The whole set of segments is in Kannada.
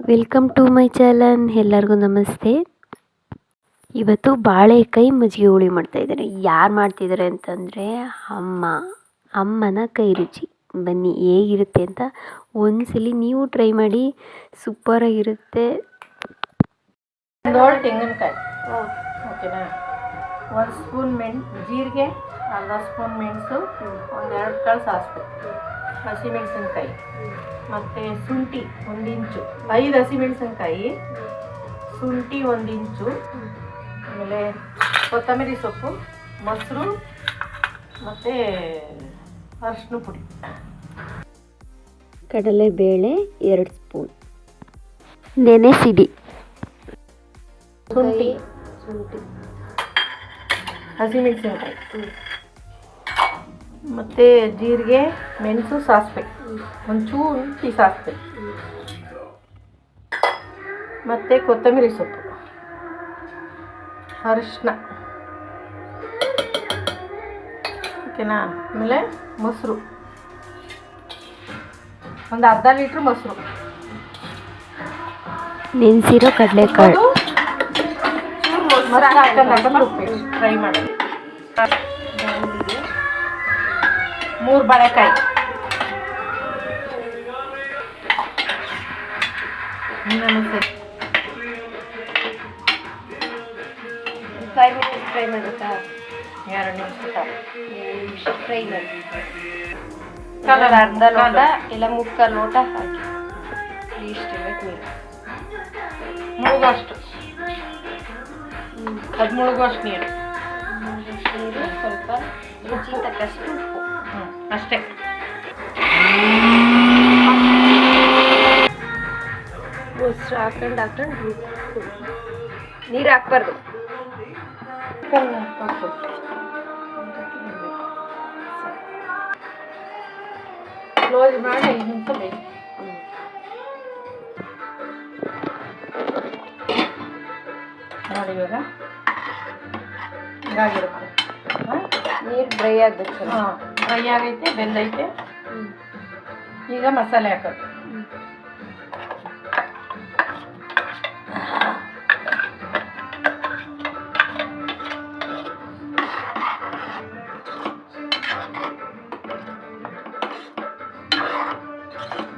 ವೆಲ್ಕಮ್ ಟು ಮೈ ಚಾನಲ್ ಎಲ್ಲರಿಗೂ ನಮಸ್ತೆ. ಇವತ್ತು ಬಾಳೆಕಾಯಿ ಮಜ್ಜಿಗೆ ಹುಳಿ ಮಾಡ್ತಾ ಇದ್ದಾರೆ ಯಾರು ಮಾಡ್ತಿದ್ದಾರೆ ಅಂತಂದರೆ ಅಮ್ಮ, ಅಮ್ಮನ ಕೈ ರುಚಿ. ಬನ್ನಿ, ಹೇಗಿರುತ್ತೆ ಅಂತ ಒಂದ್ಸಲಿ ನೀವು ಟ್ರೈ ಮಾಡಿ. ಸೂಪರಾಗಿರುತ್ತೆ ನೋಡಿ ತೆಂಗಿನಕಾಯಿ. ಓಕೆನಾ ಒಂದು ಸ್ಪೂನ್ ಮೆಣ್, ಜೀರಿಗೆ, ಅರ್ಧ ಸ್ಪೂನ್ ಮೆಣಸು, ಒಂದೆರಡು ಕಾಳು ಸಾಸಿವೆ. ಹಸಿಮೆಣಸಿನ್ಕಾಯಿ ಮತ್ತು ಶುಂಠಿ ಒಂದು ಇಂಚು. ಐದು ಹಸಿಮೆಣಸಿನ್ಕಾಯಿ ಶುಂಠಿ ಒಂದು ಇಂಚು. ಆಮೇಲೆ ಕೊತ್ತಂಬರಿ ಸೊಪ್ಪು ಮೊಸರು ಮತ್ತು ಅರಿಶಿನ ಪುಡಿ. ಕಡಲೆಬೇಳೆ ಎರಡು ಸ್ಪೂನ್. ನೆನೆಸಿಡಿ. ಶುಂಠಿ. ಹಸಿಮೆಣಸಿನ್ಕಾಯಿ. ಮತ್ತು ಜೀರಿಗೆ ಮೆಣಸು ಸಾಸಿವೆ. ಒಂಚೂರು ಟೀ ಸಾಸಿವೆ. ಮತ್ತು ಕೊತ್ತಂಬರಿ ಸೊಪ್ಪು. ಅರಿಶಿನ ಓಕೆನಾ? ಆಮೇಲೆ ಮೊಸರು. ಒಂದು ಅರ್ಧ ಲೀಟ್ರ್ ಮೊಸರು. ನೆನೆಸಿರೋ ಕಡಲೆಕಾಳು. ಮೊಸರು ಹಾಕೊಂಡು ಫ್ರೈ ಮಾಡೋದು ಮೂರು ಬಾಳೆಕಾಯಿ. ಫೈವ್ ಮಿನಿಟ್ಸ್ ಫ್ರೈ ಮಾಡುತ್ತಾ? ಎರಡು ನಿಮಿಷ ಫ್ರೈ ಮಾಡಿ. ಕಲರ್ ಅರ್ಧ ಲೋಟ. ಇಲ್ಲ ಮುಕ್ಕ ಲೋಟ ಹಾಕಿ. ಇಷ್ಟು ನೀರು. ಮುಳುಗೋಷ್ಟು ಅದು ಮುಳುಗೋಷ್ಟು ನೀರು. ನೀರು ಸ್ವಲ್ಪ ರುಚಿ ತಕ್ಕಷ್ಟು ಉಪ್ಪು. ಅಷ್ಟೇ. ಮೊಸರು ಹಾಕೊಂಡು ಹಾಕೊಂಡು ನೀರು ಹಾಕ್ಬಾರ್ದು. ಕ್ಲೋಸ್ ಮಾಡಿ ಐದು ನಿಮಿಷ ಬೇಕು ನೋಡಿ ಇವಾಗ. ಇದಾಗಿರುತ್ತೆ. ಹಾಂ ನೀರು ಡ್ರೈ ಆಗಬೇಕು. ಹಾಂ. ಫ್ರೈ ಆಗೈತೆ ಬೆಂದೈತೆ. ಈಗ ಮಸಾಲೆ ಹಾಕೋದು.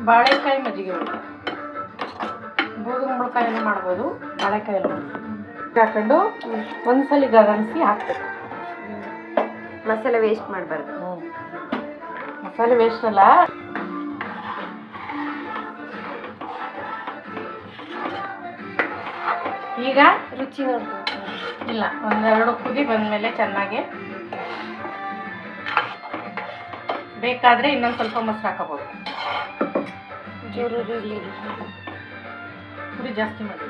ಬಾಳೆಕಾಯಿ ಮಜ್ಜಿಗೆ ಹುಳಿ. ಬೂದುಗುಂಬಳಕಾಯಿನೂ ಮಾಡ್ಬೋದು ಬಾಳೆಕಾಯಿನೂ ಹಾಕೊಂಡು ಒಂದ್ಸಲಿ ಗಗಣಿಸಿ ಹಾಕ್ಬೇಕು. ಮಸಾಲೆ ವೇಸ್ಟ್ ಮಾಡಬಾರ್ದು. ಮಸಾಲೆ ವೇಸ್ಟ್ ಅಲ್ಲ ಈಗ ರುಚಿ ನೋಡ್ಬೇಕು ಇಲ್ಲ ಒಂದೆರಡು ಕುದಿ ಬಂದಮೇಲೆ ಚೆನ್ನಾಗಿ ಬೇಕಾದರೆ ಇನ್ನೊಂದು ಸ್ವಲ್ಪ ಮೊಸರು ಹಾಕೋಬೋದು ಜೋರು ಇರಲಿ ಜಾಸ್ತಿ ಮಾಡಿ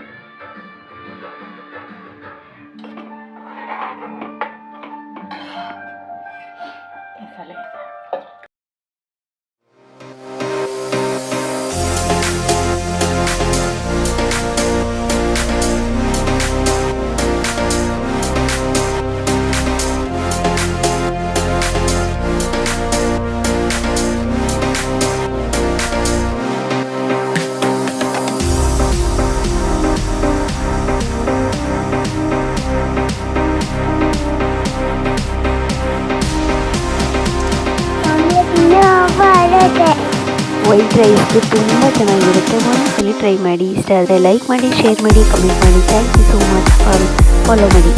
ವೈಟ್ ರೈಸ್ ತುಂಬ ಚೆನ್ನಾಗಿರುತ್ತೆ. ಒಂದ್ಸಲಿ ಟ್ರೈ ಮಾಡಿ, ಇಷ್ಟ ಆದರೆ ಲೈಕ್ ಮಾಡಿ ಶೇರ್ ಮಾಡಿ ಕಮೆಂಟ್ ಮಾಡಿ. Thank you so much follow ಮಾಡಿ.